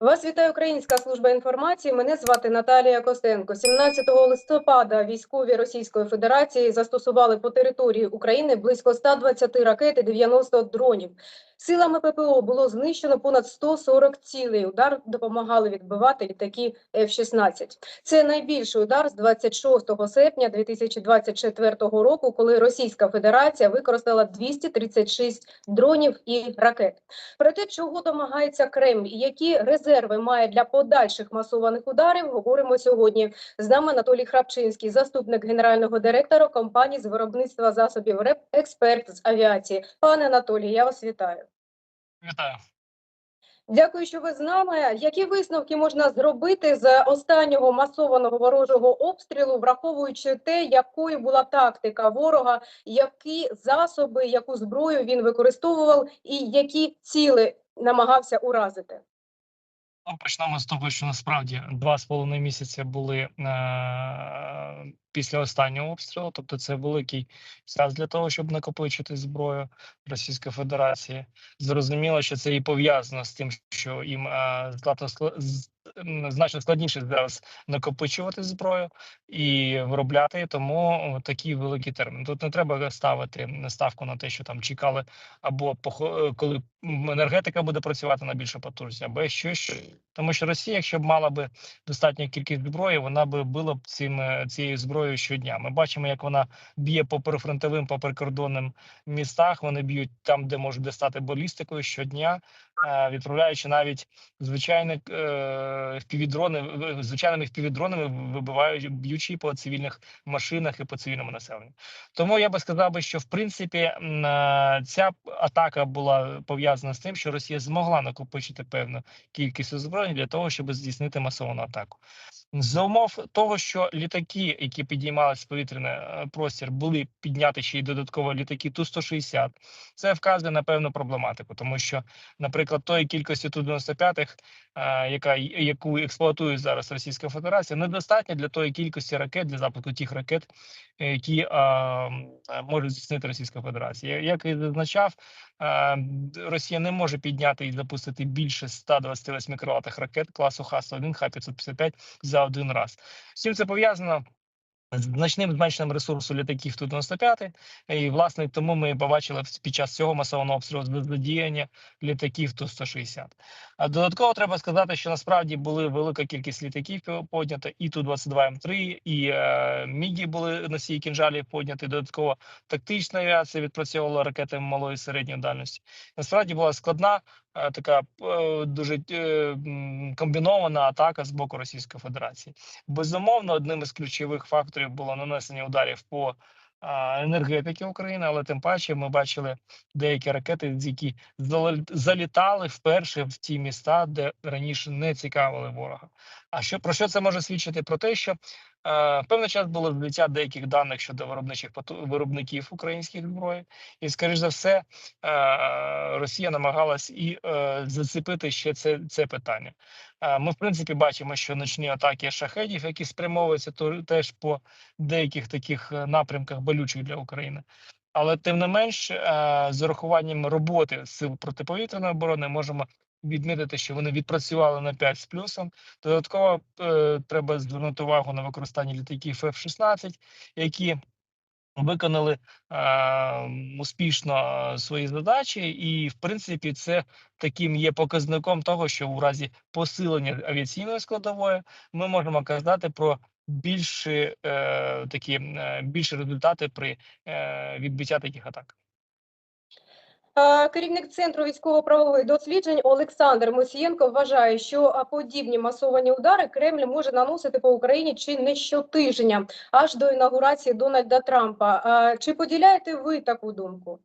Вас вітає Українська служба інформації. Мене звати Наталія Костенко. 17 листопада військові Російської Федерації застосували по території України близько 120 ракет і 90 дронів. Силами ППО було знищено понад 140 цілей. Удар допомагали відбивати літаки F-16. Це найбільший удар з 26 серпня 2024 року, коли Російська Федерація використала 236 дронів і ракет. Про те, чого домагається Кремль і які резерви має для подальших масованих ударів, говоримо сьогодні. З нами Анатолій Храпчинський, заступник генерального директора компанії з виробництва засобів РЕП, експерт з авіації. Пане Анатолій, я вас вітаю. Вітаю. Дякую, що ви з нами. Які висновки можна зробити з останнього масованого ворожого обстрілу, враховуючи те, якою була тактика ворога, які засоби, яку зброю він використовував, і які ціли намагався уразити? Ну, почнемо з того, що насправді два з половиною місяці були е- після останнього обстрілу, тобто це великий час для того, щоб накопичити зброю Російської Федерації. Зрозуміло, що це і пов'язано з тим, що їм е- значно складніше зараз накопичувати зброю і виробляти, тому такий великий термін. Тут не треба ставити ставку на те, що там чекали або е, коли енергетика буде працювати на більшу потужність, або щось. Тому що Росія, якщо б мала би достатню кількість зброї, вона би била б цим е, цією зброєю щодня. Ми бачимо, як вона б'є по прифронтовим, по прикордонним містах. Вони б'ють там, де можуть достати балістикою щодня, відправляючи навіть звичайні е, впівдрони, звичайними впівдронами вибивають, б'ючи по цивільних машинах і по цивільному населенню. Тому я би сказав би, що в принципі е, ця атака була пов'язана з тим, що Росія змогла накопичити певну кількість озброєнь для того, щоб здійснити масовану атаку. За умов того, що літаки, які підіймалися в повітряний е, простір, були підняті ще й додатково літаки Ту-160, це вказує на певну проблематику, тому що, наприклад, тої кількості Ту-95, е, яка яку експлуатує зараз Російська Федерація, недостатньо для тої кількості ракет для запуску тих ракет, е, які е, м, е, можуть здійснити Російська Федерація. Як і зазначав, Росія не може підняти і запустити більше 128 крилатих ракет класу Х-101, Х-555 за один раз. З чим це пов'язано? Значним зменшенням ресурсу літаків Ту-95, і власне тому ми побачили під час цього масованого обстрілу задіяння літаків Ту-160. А додатково треба сказати, що насправді були велика кількість літаків поднята, і Ту-22М3, і е, Мігі були носії кінжалів подняті. Додатково тактична авіація відпрацьовувала ракетами малої середньої дальності. Насправді була складна така е, дуже е, комбінована атака з боку Російської Федерації. Безумовно, одним із ключових факторів було нанесення ударів по а, енергетики України, але тим паче ми бачили деякі ракети, які залітали вперше в ті міста, де раніше не цікавили ворога. А що про що це може свідчити? Про те, що е, певний час було злиття деяких даних щодо виробничих виробників українських зброї, і скоріш за все, е, Росія намагалась і е, зацепити ще це, це питання. Е, Ми, в принципі, бачимо, що ночні атаки шахедів, які спрямовуються теж по деяких таких е, напрямках болючих для України. Але тим не менш, е, з урахуванням роботи сил протиповітряної оборони можемо відмітити, що вони відпрацювали на 5 з плюсом. Додатково е, треба звернути увагу на використання літаків F-16, які виконали е, успішно е, свої задачі, і в принципі це таким є показником того, що у разі посилення авіаційної складової ми можемо казати про більші е, такі е, більші результати при е, відбиття таких атак. Е, Керівник центру військово-правових досліджень Олександр Мосієнко вважає, що подібні масовані удари Кремль може наносити по Україні чи не щотижня, аж до інаугурації Дональда Трампа. Е, Чи поділяєте ви таку думку?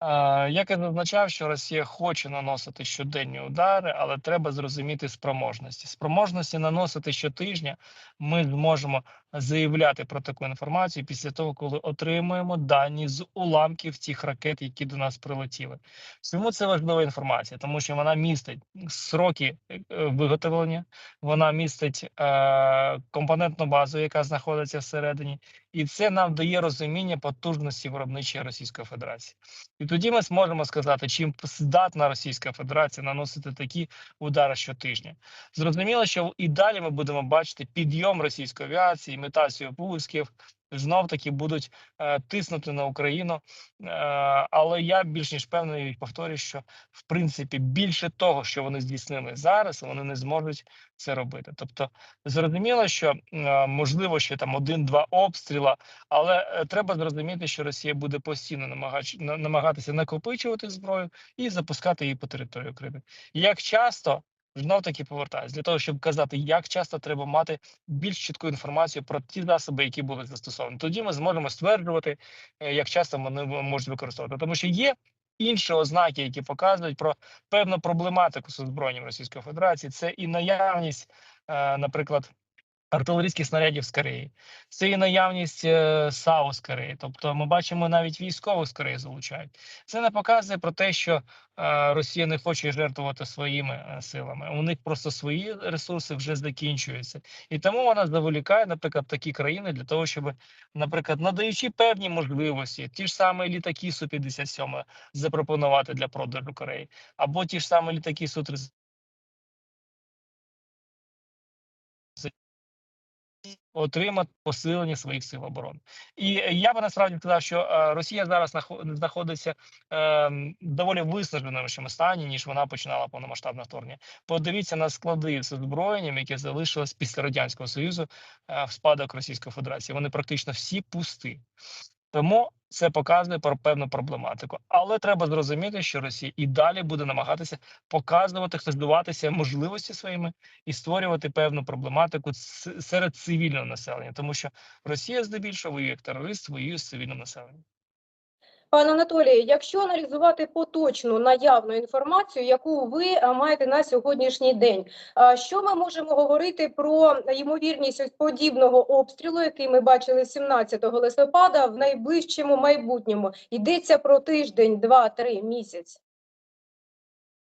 Е, Як я зазначав, що Росія хоче наносити щоденні удари, але треба зрозуміти спроможності. Спроможності наносити щотижня ми зможемо заявляти про таку інформацію після того, коли отримуємо дані з уламків тих ракет, які до нас прилетіли. Чому це важлива інформація? Тому що вона містить сроки е, виготовлення, вона містить е, компонентну базу, яка знаходиться всередині, і це нам дає розуміння потужності виробничої Російської Федерації. І тоді ми зможемо сказати, чим здатна Російська Федерація наносити такі удари щотижня. Зрозуміло, що і далі ми будемо бачити підйом російської авіації, імітацію пусків. Знов таки будуть е, тиснути на Україну, е, але я більш ніж певний повторюю, що в принципі більше того, що вони здійснили зараз, вони не зможуть це робити. Тобто, зрозуміло, що е, можливо ще там один-два обстріла, але е, треба зрозуміти, що Росія буде постійно намагатися накопичувати зброю і запускати її по території України. Як часто знов таки повертаюсь для того, щоб казати, як часто треба мати більш чітку інформацію про ті засоби, які були застосовані. Тоді ми зможемо стверджувати, е, як часто вони можуть використовувати, тому що є. Інші ознаки, які показують про певну проблематику з озброєнням Російської Федерації, це і наявність, е, наприклад, артилерійських снарядів з Кореї, це і наявність е, САУ з Кореї. Тобто, ми бачимо навіть військових з Кореї залучають. Це не показує про те, що е, Росія не хоче жертвувати своїми е, силами. У них просто свої ресурси вже закінчуються, і тому вона заволікає, наприклад, такі країни для того, щоб, наприклад, надаючи певні можливості, ті ж самі літаки су 57 запропонувати для продажу Кореї, або ті ж самі літаки су 30 отримати посилення своїх сил оборони. І я би насправді сказав, що е, Росія зараз нахо- знаходиться е, доволі виснаженому стані, ніж вона починала повномасштабне вторгнення. Подивіться на склади з озброєнням, яке залишилось після радянського союзу е, в спадок Російської Федерації. Вони практично всі пусті. Тому це показує про певну проблематику. Але треба зрозуміти, що Росія і далі буде намагатися показувати, здуватися можливості своїми і створювати певну проблематику серед цивільного населення, тому що Росія здебільшого воює як терорист, воює з цивільним населенням. Пане Анатолію, якщо аналізувати поточну наявну інформацію, яку ви е, маєте на сьогоднішній день, а що ми можемо говорити про ймовірність подібного обстрілу, який ми бачили 17 листопада, в найближчому майбутньому? Йдеться про тиждень, два, три місяць.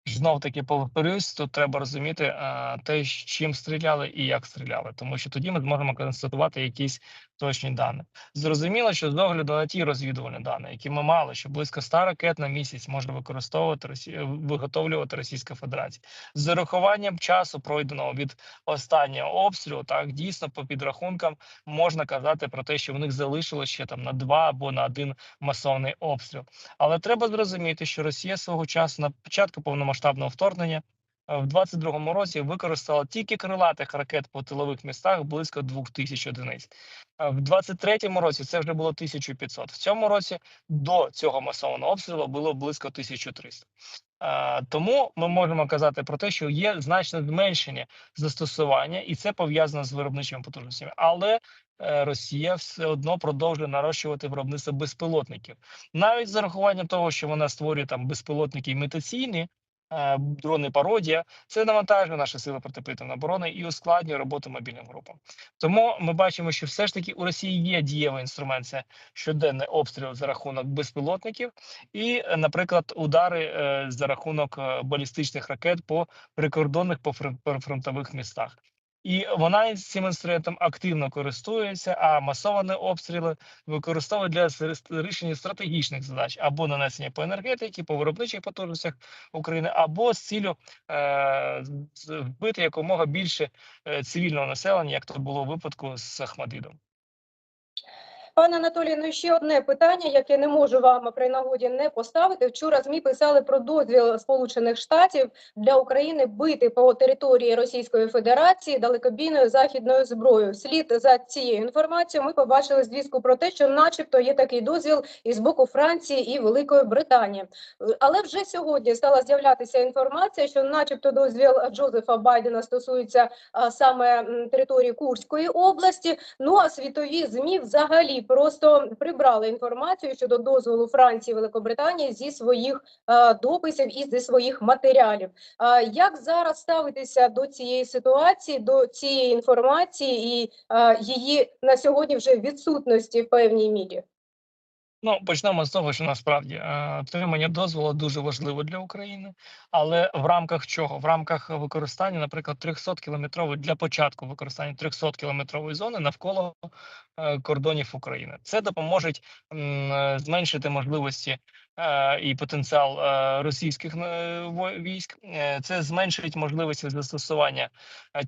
Знов таки повторюсь, тут треба розуміти а, те, чим стріляли і як стріляли, тому що тоді ми зможемо констатувати якісь точні дані. Зрозуміло, що з огляду на ті розвідувальні дані, які ми мали, що близько 100 ракет на місяць може використовувати Росія, виготовлювати Російська Федерація з урахуванням часу, пройденого від останнього обстрілу, так дійсно по підрахункам можна казати про те, що в них залишилось ще там на два або на один масовний обстріл. Але треба зрозуміти, що Росія свого часу на початку повномасштабного вторгнення е, в 22-му році використала тільки крилатих ракет по тилових містах близько 2000 одиниць. Е, В 23-му році це вже було 1500. В цьому році до цього масованого обстрілу було близько 1300. Е, Тому ми можемо казати про те, що є значне зменшення застосування, і це пов'язано з виробничими потужностями. Але е, Росія все одно продовжує нарощувати виробництво безпілотників, навіть з урахуванням того, що вона створює там безпілотники імітаційні. Е, Дрони пародія це навантажує наші сили протиповітряної оборони і ускладнює роботу мобільним групам. Тому ми бачимо, що все ж таки у Росії є дієвий інструмент це щоденний обстріл за рахунок безпілотників, і, е, наприклад, удари е, за рахунок балістичних ракет по прикордонних по фронтових містах. І вона цим інструментом активно користується, а масовані обстріли використовує для рішення стратегічних задач або нанесення по енергетиці, по виробничих потужностях України, або з цілю е, вбити якомога більше е, цивільного населення, як то було в випадку з Ахмадидом. Пане Анатолію, ну ще одне питання, яке не можу вам при нагоді не поставити. Вчора ЗМІ писали про дозвіл Сполучених Штатів для України бити по території Російської Федерації далекобійною західною зброєю. Вслід за цією інформацією ми побачили звістку про те, що, начебто, є такий дозвіл і з боку Франції і Великої Британії. Але вже сьогодні стала з'являтися інформація, що, начебто, дозвіл Джозефа Байдена стосується саме території Курської області. Ну а світові змі взагалі просто прибрали інформацію щодо дозволу Франції Великобританії зі своїх е, дописів і зі своїх матеріалів. Е, як зараз ставитися до цієї ситуації, до цієї інформації і е, її на сьогодні вже відсутності в певній мірі? Ну, почнемо з того, що насправді е, отримання дозволу дуже важливо для України, але в рамках чого? В рамках використання, наприклад, 300 кілометрової для початку використання 300 кілометрової зони навколо е, кордонів України. Це допоможе е, зменшити можливості і потенціал російських військ. Це зменшить можливості застосування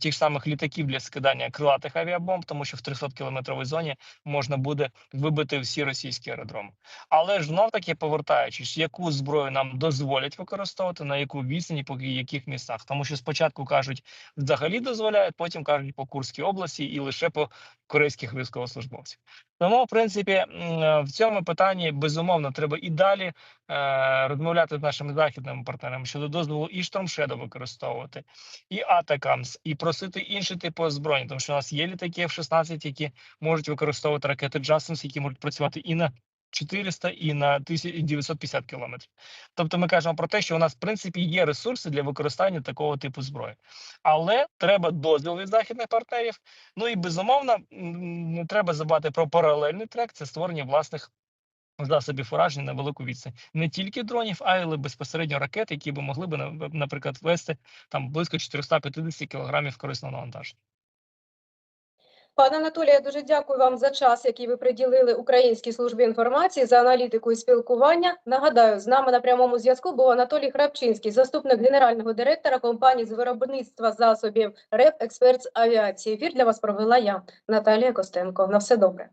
тих самих літаків для скидання крилатих авіабомб, тому що в 300 кілометровій зоні можна буде вибити всі російські аеродроми. Але ж знов таки повертаючись, яку зброю нам дозволять використовувати, на яку відстані, по яких містах. Тому що спочатку кажуть, взагалі дозволяють, потім кажуть по Курській області і лише по корейських військовослужбовців. Тому, в принципі, в цьому питанні безумовно треба і далі е, розмовляти з нашими західними партнерами щодо дозволу і Штормшеду використовувати, і Атакамс, і просити інші типи озброєння, тому що у нас є літаки F-16, які можуть використовувати ракети Джасенс, які можуть працювати і на 400 і на 1950 кілометрів. Тобто ми кажемо про те, що у нас в принципі є ресурси для використання такого типу зброї, але треба дозвіл від західних партнерів. Ну і безумовно не треба забувати про паралельний трек. Це створення власних. Засобів ураження на велику відстань не тільки дронів, а й безпосередньо ракет, які би могли на- наприклад вести там близько 450 кілограмів корисного навантаження. Пане Анатолію, я дуже дякую вам за час, який ви приділили Українській службі інформації за аналітику і спілкування. Нагадаю, з нами на прямому зв'язку був Анатолій Храпчинський, заступник генерального директора компанії з виробництва засобів РЕП Експертс Авіації. Ефір для вас провела я, Наталія Костенко. На все добре.